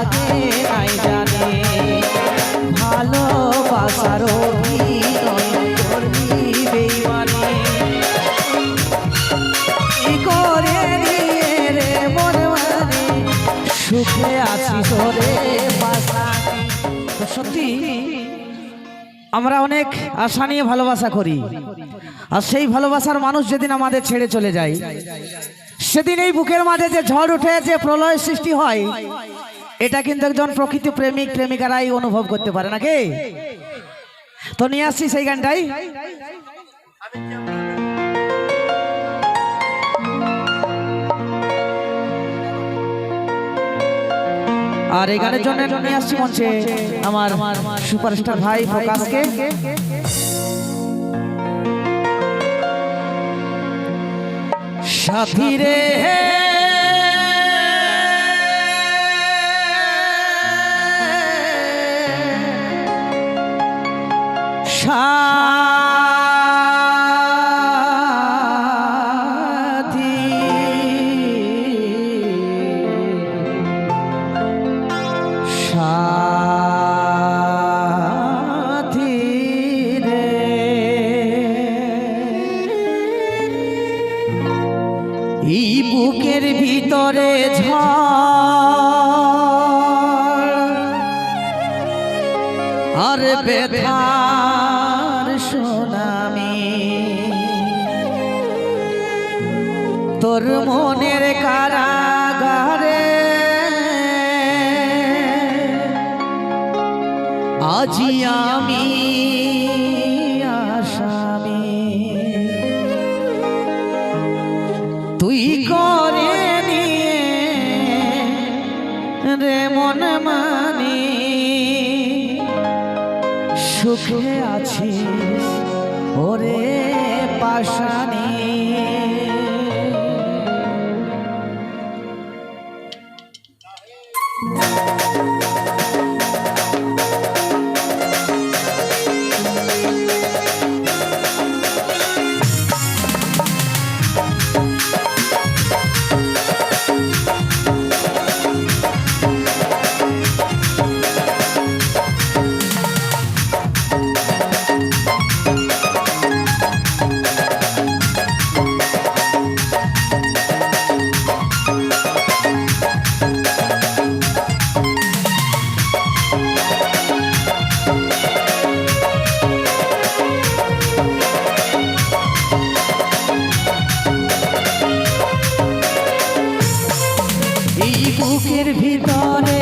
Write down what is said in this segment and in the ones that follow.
আগে নাই জানে। ভালোবাসার অভিনয় করবি বেইমানি। কি করে নিয়ে রে সুখে আছি তোরে সত্যি, আমরা অনেক আশা নিয়ে ভালোবাসা করি। আর সেই ভালোবাসার মানুষ যেদিন আমাদের ছেড়ে চলে যায়, সেদিন এই বুকের মাঝে যে ঝড় উঠে, যে প্রলয় সৃষ্টি হয় এটা কিন্তু একজন প্রকৃত প্রেমিক, প্রেমিকারাই অনুভব করতে পারে নাকি? তো নিয়ে আসছি সেই গানটাই। আর এই গানের জন্য নিয়ে আসছি মঞ্চে আমার সুপারস্টার ভাই প্রকাশকে। সাথী রে সাথী এই বুকের ভিতরে আর বেথার সোনামি। তোর মনের কারাগারে আজি আমি মন মানি? সুখে আছিস ওরে পাশানি বুকের ভিতরে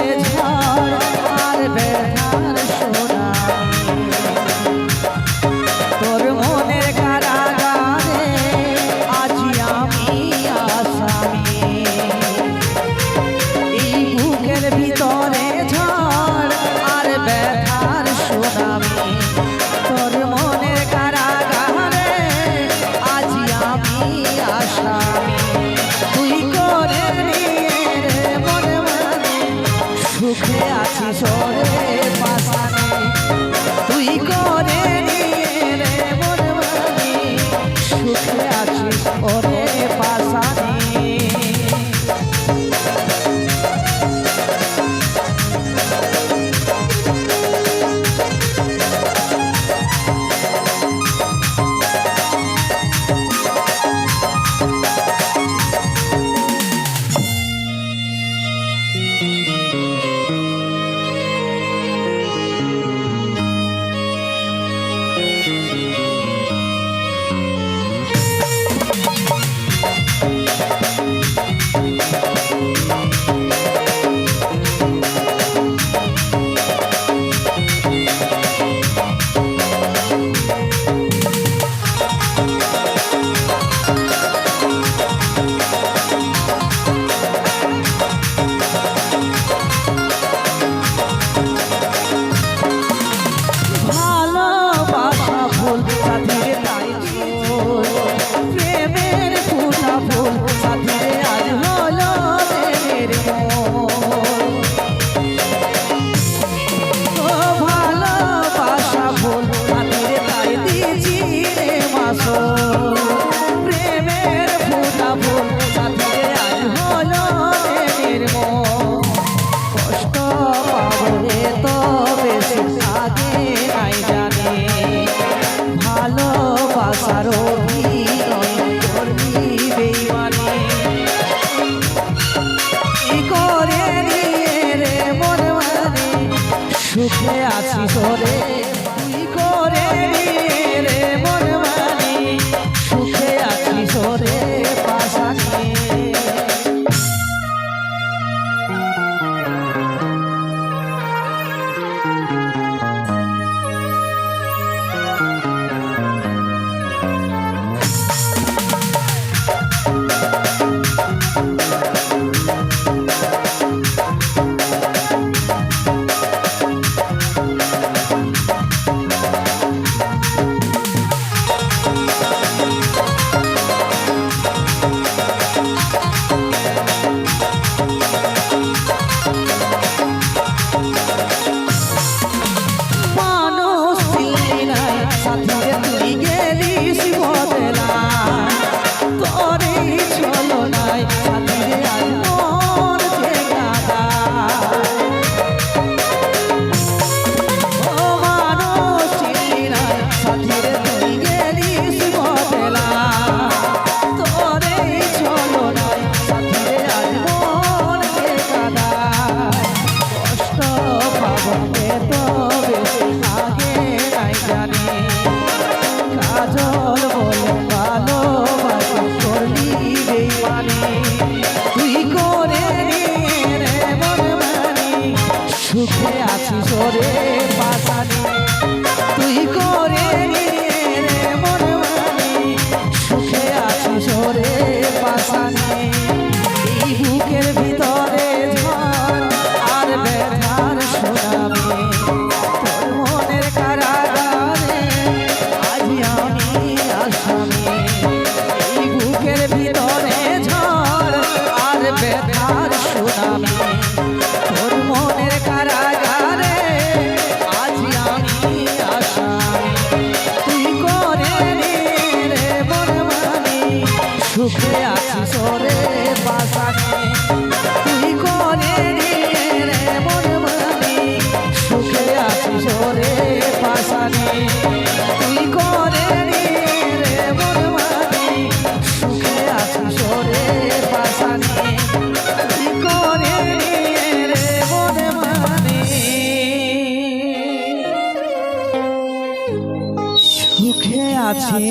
আছি।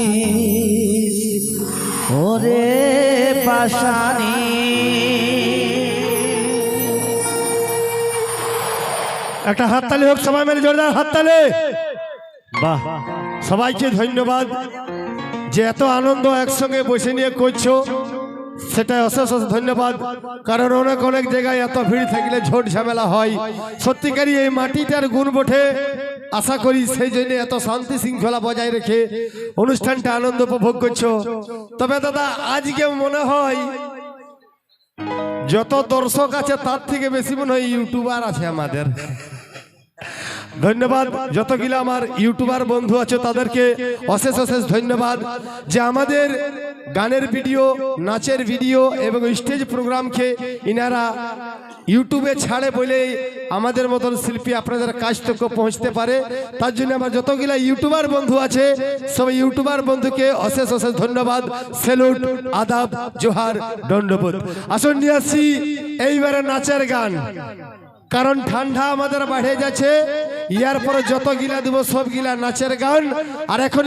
ওরে পাশানি। একটা হাততালি হোক, সবাই মিলে জোরদার হাততালি। বাহ, সবাইকে ধন্যবাদ যে এত আনন্দ একসঙ্গে বসে নিয়ে করছ। সেটা অশেষ অশেষ ধন্যবাদ। কারণ অনেক অনেক জায়গায় এত ভিড় থাকলে ঝোট ঝামেলা হয়। সত্যিকারই এই মাটিটার গুণ বটে। আশা করি সেই জন্য এত শান্তি শৃঙ্খলা বজায় রেখে অনুষ্ঠানটা আনন্দ উপভোগ করছ। তবে দাদা আজকে মনে হয় যত দর্শক আছে তার থেকে বেশি মনে হয় ইউটিউবার আছে আমাদের। ধন্যবাদ। যতগুলো আমার ইউটিউবার বন্ধু আছে তাদেরকে অশেষ অশেষ ধন্যবাদ যে আমাদের গানের ভিডিও, নাচের ভিডিও এবং স্টেজ প্রোগ্রামকে ইনারা ইউটিউবে ছাড়ে বলে আমাদের মতন শিল্পী আপনাদের কাছ থেকে পৌঁছতে পারে। তার জন্য আমার যতগুলা ইউটিউবার বন্ধু আছে, সব ইউটিউবার বন্ধুকে অশেষ অশেষ ধন্যবাদ। সেলুট, আদাব, জোহার, দণ্ডবোধ। আসুন নিয়ে আসছি এইবারে নাচের গান। কারণ ঠান্ডা আমাদের বাড়ে যাচ্ছে। ইয়ার পরে যত গিলা দিব, সব গিলা নাচের গান। আর এখন